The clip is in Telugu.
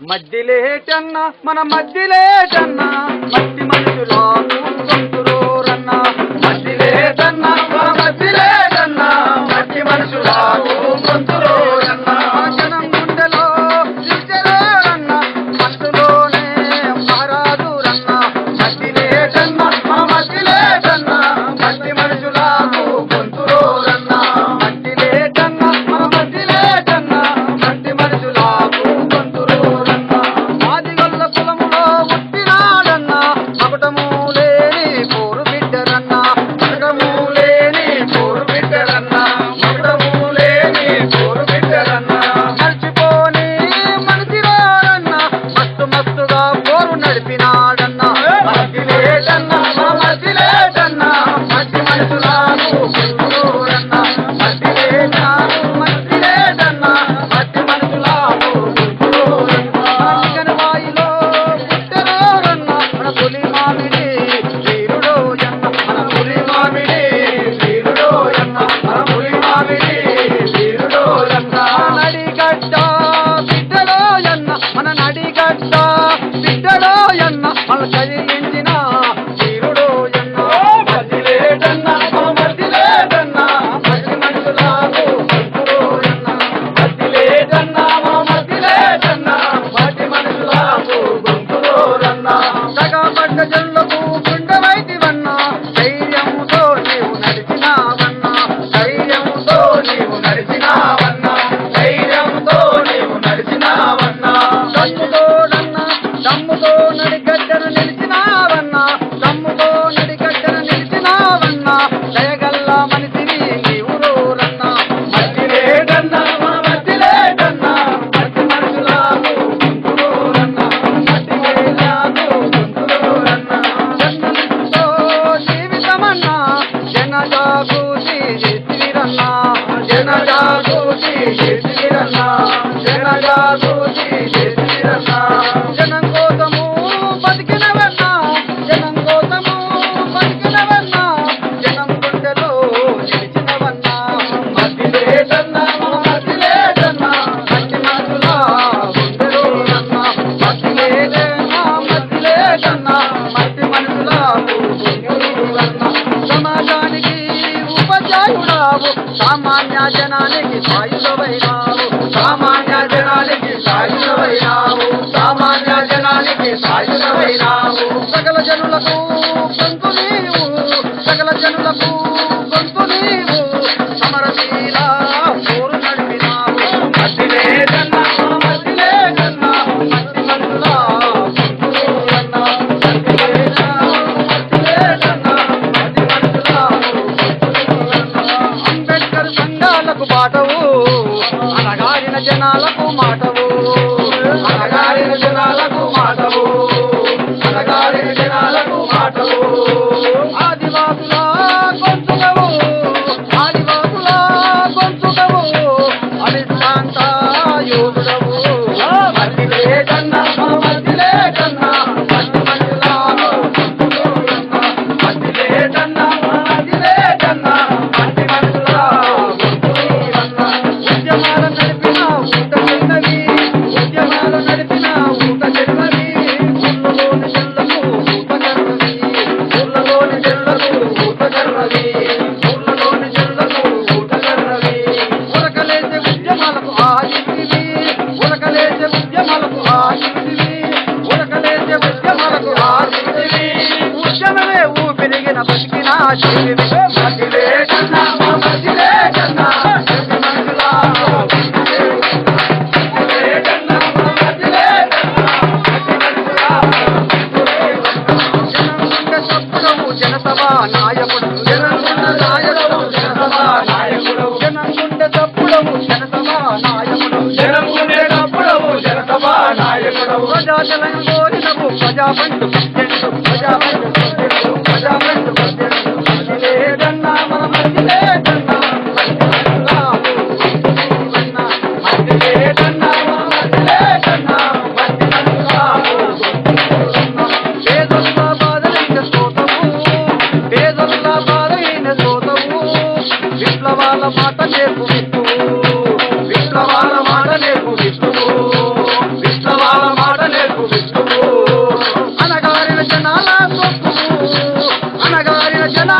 మధ్యలేటన్న మన మధ్యలేటన్న మట్టి మనుషులా కూర్చుంటురోరన్న మధ్యలేటన్న మన మధ్యలేటన్న మట్టి మనుషులా Gigi. సామాన్య జనానికి సాయుధమైనావు. సామాన్య జనానికి సాయుధమైనావు. సామాన్య జనానికి సాయుధమైనావు. సకల జనులకు పంతు సకల జనులకు జనాలకు పాఠవు అనగారిన జనాలకు మాట ఉద్యమాలు నడిపిన ఊట చిన్నది ఉద్యమాలు నడిపిన ఊట చిన్నది ఊళ్ళలోని చెల్లకు ఊట కర్రది ఊళ్ళలోని చెల్లకు ఊట కర్రది ఊళ్ళలోని చెల్లకు తెలంగోళ ప్రజాబంటు ప్రజాబంటు ಜನ